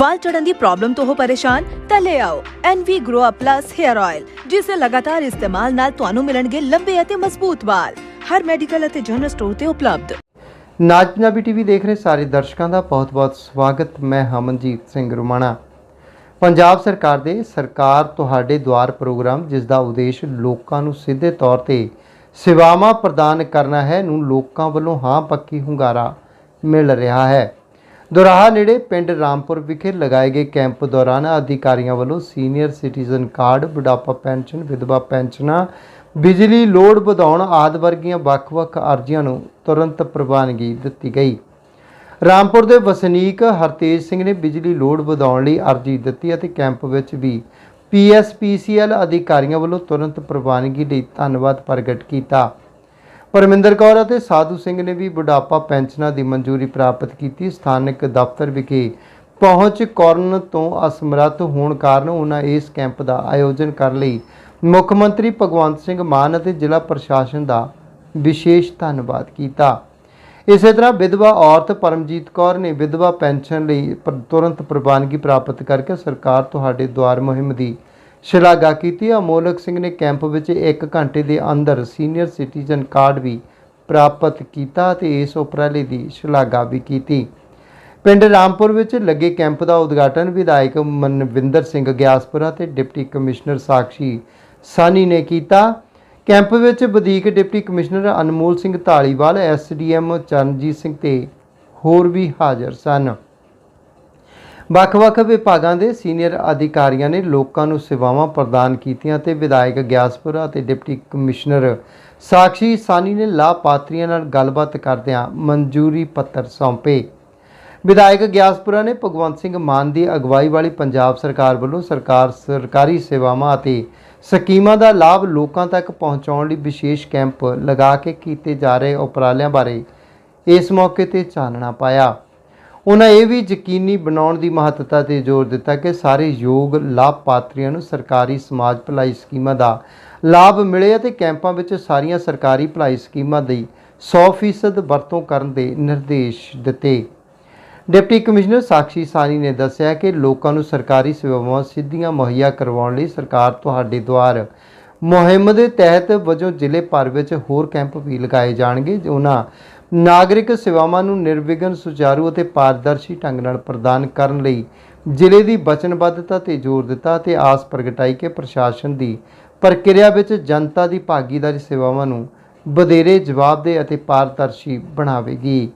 ਵਾਲ ਚੜਨ ਦੀ ਪ੍ਰੋਬਲਮ ਤੋਂ ਹੋ ਪਰੇਸ਼ਾਨ, ਤਾਂ ਲੈ ਆਓ NV Grow Up Plus Hair Oil ਜਿਸ ਦੇ ਲਗਾਤਾਰ ਇਸਤੇਮਾਲ ਨਾਲ ਤੁਹਾਨੂੰ ਮਿਲਣਗੇ ਲੰਬੇ ਅਤੇ ਮਜ਼ਬੂਤ ਵਾਲ। ਹਰ ਮੈਡੀਕਲ ਅਤੇ ਜਨਰਲ ਸਟੋਰ ਤੇ ਉਪਲਬਧ। ਨਾਜ ਪੰਜਾਬੀ ਟੀਵੀ ਦੇਖ ਰਹੇ ਸਾਰੇ ਦਰਸ਼ਕਾਂ ਦਾ ਬਹੁਤ-ਬਹੁਤ ਸਵਾਗਤ। ਮੈਂ ਹਮਨਜੀਤ ਸਿੰਘ ਰੁਮਾਣਾ। ਪੰਜਾਬ ਸਰਕਾਰ ਦੇ ਸਰਕਾਰ ਤੁਹਾਡੇ ਦੁਆਰ ਪ੍ਰੋਗਰਾਮ ਜਿਸ ਦਾ ਉਦੇਸ਼ ਲੋਕਾਂ ਨੂੰ ਸਿੱਧੇ ਤੌਰ ਤੇ ਸੇਵਾਵਾਂ ਪ੍ਰਦਾਨ ਕਰਨਾ ਹੈ, ਨੂੰ ਲੋਕਾਂ ਵੱਲੋਂ ਹਾਂ ਪੱਕੀ ਹੁੰਗਾਰਾ ਮਿਲ ਰਿਹਾ ਹੈ। ਦੁਰਾਹਾ ਨੇੜੇ ਪਿੰਡ ਰਾਮਪੁਰ ਵਿਖੇ ਲਗਾਏ ਗਏ ਕੈਂਪ ਦੌਰਾਨ ਅਧਿਕਾਰੀਆਂ ਵੱਲੋਂ ਸੀਨੀਅਰ ਸਿਟੀਜ਼ਨ ਕਾਰਡ, ਬੁਢਾਪਾ ਪੈਨਸ਼ਨ, ਵਿਧਵਾ ਪੈਨਸ਼ਨਾਂ, ਬਿਜਲੀ ਲੋਡ ਵਧਾਉਣ ਆਦਿ ਵਰਗੀਆਂ ਵੱਖ-ਵੱਖ ਅਰਜ਼ੀਆਂ ਨੂੰ ਤੁਰੰਤ ਪ੍ਰਵਾਨਗੀ ਦਿੱਤੀ ਗਈ। ਰਾਮਪੁਰ ਦੇ ਵਸਨੀਕ ਹਰਤੇਜ ਸਿੰਘ ਨੇ ਬਿਜਲੀ ਲੋਡ ਵਧਾਉਣ ਲਈ ਅਰਜ਼ੀ ਦਿੱਤੀ ਅਤੇ ਕੈਂਪ ਵਿੱਚ ਵੀ ਪੀਐਸਪੀਸੀਐਲ ਅਧਿਕਾਰੀਆਂ ਵੱਲੋਂ ਤੁਰੰਤ ਪ੍ਰਵਾਨਗੀ ਲਈ ਧੰਨਵਾਦ ਪ੍ਰਗਟ ਕੀਤਾ। ਪਰਮਿੰਦਰ ਕੌਰ ਅਤੇ ਸਾਧੂ ਸਿੰਘ ਨੇ ਵੀ ਬੁਢਾਪਾ ਪੈਨਸ਼ਨਾਂ ਦੀ ਮਨਜ਼ੂਰੀ ਪ੍ਰਾਪਤ ਕੀਤੀ। ਸਥਾਨਕ ਦਫ਼ਤਰ ਵਿਖੇ ਪਹੁੰਚ ਕਰਨ ਤੋਂ ਅਸਮਰੱਥ ਹੋਣ ਕਾਰਨ ਉਹਨਾਂ ਇਸ ਕੈਂਪ ਦਾ ਆਯੋਜਨ ਕਰਨ ਲਈ। ਮੁੱਖ ਮੰਤਰੀ ਭਗਵੰਤ ਸਿੰਘ ਮਾਨ ਅਤੇ ਜ਼ਿਲ੍ਹਾ ਪ੍ਰਸ਼ਾਸਨ ਦਾ ਵਿਸ਼ੇਸ਼ ਧੰਨਵਾਦ ਕੀਤਾ। ਇਸੇ ਤਰ੍ਹਾਂ ਵਿਧਵਾ ਔਰਤ ਪਰਮਜੀਤ ਕੌਰ ਨੇ ਵਿਧਵਾ ਪੈਨਸ਼ਨ ਲਈ ਤੁਰੰਤ ਪ੍ਰਵਾਨਗੀ ਪ੍ਰਾਪਤ ਕਰਕੇ ਸਰਕਾਰ ਤੁਹਾਡੇ ਦੁਆਰ ਮੁਹਿੰਮ ਦੀ ਸ਼ਲਾਘਾ ਕੀਤੀ। ਅਮੋਲਕ ਸਿੰਘ ਨੇ ਕੈਂਪ ਵਿੱਚ 1 ਘੰਟੇ ਦੇ ਅੰਦਰ ਸੀਨੀਅਰ ਸਿਟੀਜ਼ਨ ਕਾਰਡ ਵੀ ਪ੍ਰਾਪਤ ਕੀਤਾ ਤੇ ਇਸ ਉਪਰਾਲੇ ਦੀ ਸ਼ਲਾਘਾ ਵੀ ਕੀਤੀ। ਪਿੰਡ ਰਾਮਪੁਰ ਵਿੱਚ ਲੱਗੇ ਕੈਂਪ ਦਾ ਉਦਘਾਟਨ ਵਿਧਾਇਕ ਮਨਵਿੰਦਰ ਸਿੰਘ ਗਿਆਸਪੁਰਾ ਤੇ ਡਿਪਟੀ ਕਮਿਸ਼ਨਰ ਸਾਕਸ਼ੀ ਸਾਨੀ ਨੇ ਕੀਤਾ। ਕੈਂਪ ਵਿੱਚ ਵਧੀਕ deputy commissioner Anmol Singh Dhaliwal SDM Charanjit Singh ਤੇ ਹੋਰ ਵੀ ਹਾਜ਼ਰ ਸਨ। ਵੱਖ-ਵੱਖ ਵਿਭਾਗਾਂ ਦੇ ਸੀਨੀਅਰ ਅਧਿਕਾਰੀਆਂ ਨੇ ਲੋਕਾਂ ਨੂੰ ਸੇਵਾਵਾਂ ਪ੍ਰਦਾਨ ਕੀਤੀਆਂ ਤੇ ਵਿਧਾਇਕ ਗਿਆਸਪੁਰਾ ਅਤੇ ਡਿਪਟੀ ਕਮਿਸ਼ਨਰ ਸਾਕਸ਼ੀ ਸਾਨੀ ਨੇ ਲਾਭਪਾਤਰੀਆਂ ਨਾਲ ਗੱਲਬਾਤ ਕਰਦਿਆਂ ਮਨਜ਼ੂਰੀ ਪੱਤਰ ਸੌਂਪੇ। ਵਿਧਾਇਕ ਗਿਆਸਪੁਰਾ ਨੇ ਭਗਵੰਤ ਸਿੰਘ ਮਾਨ ਦੀ ਅਗਵਾਈ ਵਾਲੀ ਪੰਜਾਬ ਸਰਕਾਰ ਵੱਲੋਂ ਸਰਕਾਰ ਸਰਕਾਰੀ ਸੇਵਾਵਾਂ ਅਤੇ ਸਕੀਮਾਂ ਦਾ ਲਾਭ ਲੋਕਾਂ ਤੱਕ ਪਹੁੰਚਾਉਣ ਲਈ ਵਿਸ਼ੇਸ਼ ਕੈਂਪ ਲਗਾ ਕੇ ਕੀਤੇ ਜਾ ਰਹੇ ਉਪਰਾਲਿਆਂ ਬਾਰੇ ਇਸ ਮੌਕੇ ਤੇ ਚਾਨਣਾ ਪਾਇਆ। ਉਹਨਾਂ ਇਹ ਵੀ ਯਕੀਨੀ ਬਣਾਉਣ ਦੀ ਮਹੱਤਤਾ ਤੇ ਜ਼ੋਰ ਦਿੱਤਾ ਕਿ ਸਾਰੇ ਯੋਗ ਲਾਭਪਾਤਰੀਆਂ ਨੂੰ ਸਰਕਾਰੀ ਸਮਾਜ ਭਲਾਈ ਸਕੀਮਾਂ ਦਾ ਲਾਭ ਮਿਲੇ ਅਤੇ ਕੈਂਪਾਂ ਵਿੱਚ ਸਾਰੀਆਂ ਸਰਕਾਰੀ ਭਲਾਈ ਸਕੀਮਾਂ ਦੀ 100% ਵਰਤੋਂ ਕਰਨ ਦੇ ਨਿਰਦੇਸ਼ ਦਿੱਤੇ। ਡਿਪਟੀ ਕਮਿਸ਼ਨਰ ਸਾਕਸ਼ੀ ਸਾਨੀ ਨੇ ਦੱਸਿਆ ਕਿ ਲੋਕਾਂ ਨੂੰ ਸਰਕਾਰੀ ਸੇਵਾਵਾਂ ਸਿੱਧੀਆਂ ਮੁਹੱਈਆ ਕਰਵਾਉਣ ਲਈ ਸਰਕਾਰ ਤੁਹਾਡੇ ਦੁਆਰ ਮੁਹਿੰਮ ਦੇ ਤਹਿਤ ਵਜੋਂ ਜ਼ਿਲ੍ਹੇ ਭਰ ਵਿੱਚ ਹੋਰ ਕੈਂਪ ਵੀ ਲਗਾਏ ਜਾਣਗੇ ਉਹਨਾਂ ਨਾਗਰਿਕ ਸੇਵਾਵਾਂ ਨੂੰ ਨਿਰਵਿਘਨ, ਸੁਚਾਰੂ ਅਤੇ ਪਾਰਦਰਸ਼ੀ ਢੰਗ ਨਾਲ ਪ੍ਰਦਾਨ ਕਰਨ ਲਈ ਜ਼ਿਲ੍ਹੇ ਦੀ ਵਚਨਬੱਧਤਾ ਤੇ ਜ਼ੋਰ ਦਿੱਤਾ ਤੇ ਆਸ ਪ੍ਰਗਟਾਈ ਕਿ ਪ੍ਰਸ਼ਾਸਨ ਦੀ ਪ੍ਰਕਿਰਿਆ ਵਿੱਚ ਜਨਤਾ ਦੀ ਭਾਗੀਦਾਰੀ ਸੇਵਾਵਾਂ ਨੂੰ ਵਧੇਰੇ ਜਵਾਬਦੇਹ ਅਤੇ ਪਾਰਦਰਸ਼ੀ ਬਣਾਵੇਗੀ।